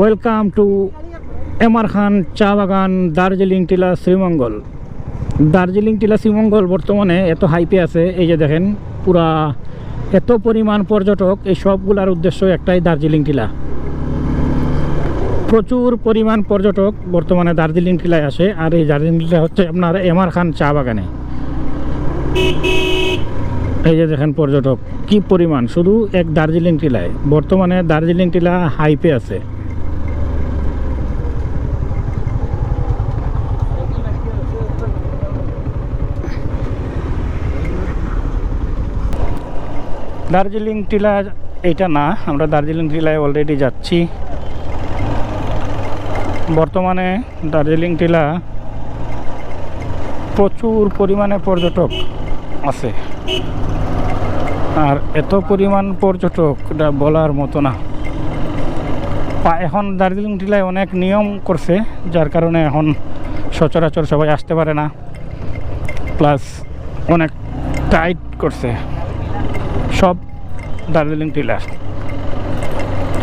Welcome to MR খান চা বাগান দার্জিলিং টিলা শ্রীমঙ্গল দার্জিলিং টিলা শ্রীমঙ্গল বর্তমানে এত হাইপে আছে, এই যে দেখেন, পুরা এত পরিমাণ পর্যটক, এই সবগুলার উদ্দেশ্য একটাই দার্জিলিং টিলা প্রচুর পরিমাণ পর্যটক বর্তমানে দার্জিলিং টিলায় আসে, আর এই দার্জিলিং টিলা হচ্ছে আপনার এমআর খান চা বাগানে এই যে দেখেন পর্যটক, কি পরিমাণ, শুধু এক দার্জিলিং টিলায় বর্তমানে দার্জিলিং টিলা হাইপে আছে। দার্জিলিং টিলা এইটা না, আমরা দার্জিলিং টিলায় অলরেডি যাচ্ছি। বর্তমানে দার্জিলিং টিলা প্রচুর পরিমাণে পর্যটক আছে। আর এত পরিমাণ পর্যটক এটা বলার মতো না। এখন দার্জিলিং টিলায় অনেক নিয়ম করছে, যার কারণে এখন সচরাচর সবাই আসতে পারে না। প্লাস অনেক টাইট করছে। সব দার্জিলিং টিলা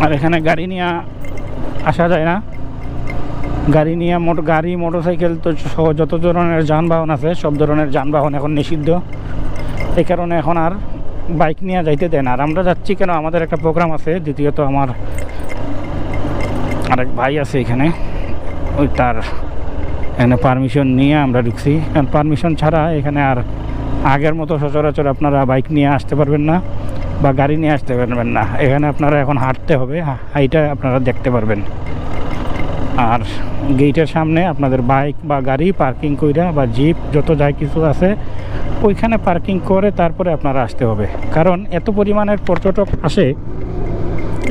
আর এখানে গাড়ি নিয়ে আসা যায় না। গাড়ি নিয়ে মোটর গাড়ি, মোটরসাইকেল তো যত ধরনের যানবাহন আছে, সব ধরনের যানবাহন এখন নিষিদ্ধ। এই কারণে এখন আর বাইক নিয়ে যাইতে দেয় না। আর আমরা যাচ্ছি কেন? আমাদের একটা প্রোগ্রাম আছে, দ্বিতীয়ত আমার আরেক ভাই আছে এখানে। ওই তার এখানে পারমিশন নিয়ে আমরা ঢুকছি। কারণ পারমিশন ছাড়া এখানে আর আগের মতো সচরাচর আপনারা বাইক নিয়ে আসতে পারবেন না বা গাড়ি নিয়ে আসতে পারবেন না। এখানে আপনারা এখন হাঁটতে হবে হাইটা আপনারা দেখতে পারবেন। আর গেটের সামনে আপনাদের বাইক বা গাড়ি পার্কিং কইরা বা জিপ যত যাই কিছু আছে, ওইখানে পার্কিং করে তারপরে আপনারা আসতে হবে। কারণ এত পরিমাণের পর্যটক আসে,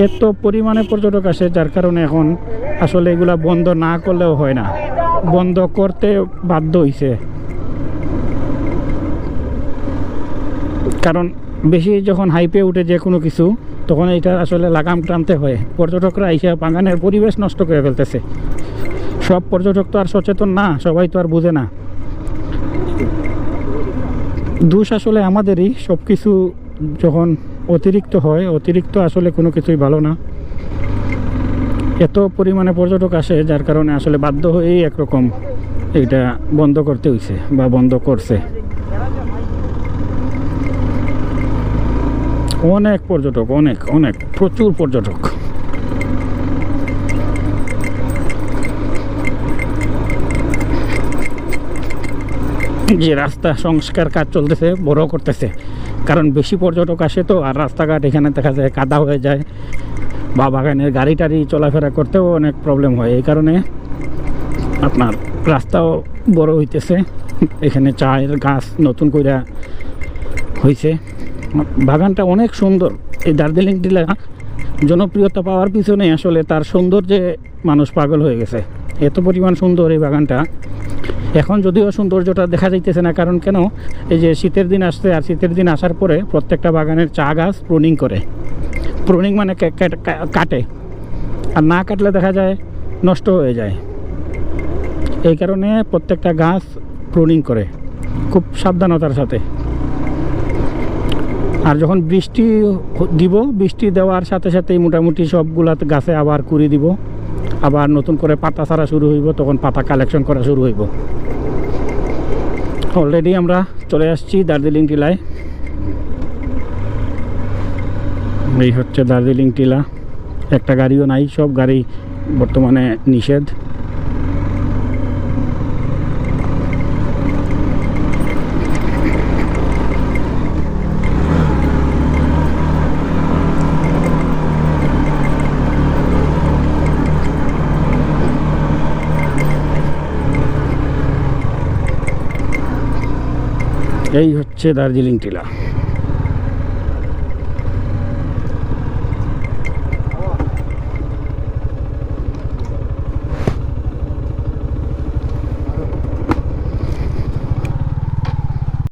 এত পরিমাণে পর্যটক আসে, যার কারণে এখন আসলে এগুলা বন্ধ না করলেও হয় না। বন্ধ করতে বাধ্য হইছে। কারণ বেশি যখন হাইপে উঠে যে কোনো কিছু, তখন এটা আসলে লাগাম টানতে হয়। পর্যটকরা এসে বাগানের পরিবেশ নষ্ট করে ফেলতেছে। সব পর্যটক তো আর সচেতন না, সবাই তো আর বুঝে না। দোষ আসলে আমাদেরই সব কিছু যখন অতিরিক্ত হয়, অতিরিক্ত আসলে কোনো কিছুই ভালো না। এত পরিমাণে পর্যটক আসে, যার কারণে আসলে বাধ্য হয়েই একরকম এটা বন্ধ করতে হয়েছে বা বন্ধ করছে। অনেক পর্যটক, অনেক অনেক, প্রচুর পর্যটক। যে রাস্তা সংস্কার কাজ চলতেছে বড় করতেছে। কারণ বেশি পর্যটক আসে তো, আর রাস্তাঘাট এখানে দেখা যায় কাদা হয়ে যায়। বা বাগানের গাড়ি টাড়ি চলাফেরা করতেও অনেক প্রবলেম হয়। এই কারণে আপনার রাস্তাও বড় হইতেছে। এখানে চায়ের গাছ নতুন কইরা হয়েছে বাগানটা অনেক সুন্দর। এই দার্জিলিং টিলা জনপ্রিয়তা পাওয়ার পিছনে আসলে তার সৌন্দর্যে মানুষ পাগল হয়ে গেছে। এত পরিমাণ সুন্দর এই বাগানটা। এখন যদিও সৌন্দর্যটা দেখা যাইতেছে না, কারণ কেন? এই যে শীতের দিন আসছে, আর শীতের দিন আসার পরে প্রত্যেকটা বাগানের চা গাছ প্রুনিং করে। প্রুনিং মানে কাটে। আর না কাটলে দেখা যায় নষ্ট হয়ে যায়। এই কারণে প্রত্যেকটা গাছ প্রুনিং করে। খুব সাবধানতার সাথে। আর যখন বৃষ্টি দিব, বৃষ্টি দেওয়ার সাথে সাথেই মোটামুটি সবগুলা গাছে আবার কুড়ি দিব। আবার নতুন করে পাতা ছাড়া শুরু হইব, তখন পাতা কালেকশন করা শুরু হইব। অলরেডি আমরা চলে আসছি দার্জিলিং টিলায়। এই হচ্ছে দার্জিলিং টিলা। একটা গাড়িও নাই, সব গাড়ি বর্তমানে নিষেধ। এই হচ্ছে দার্জিলিং টিলা।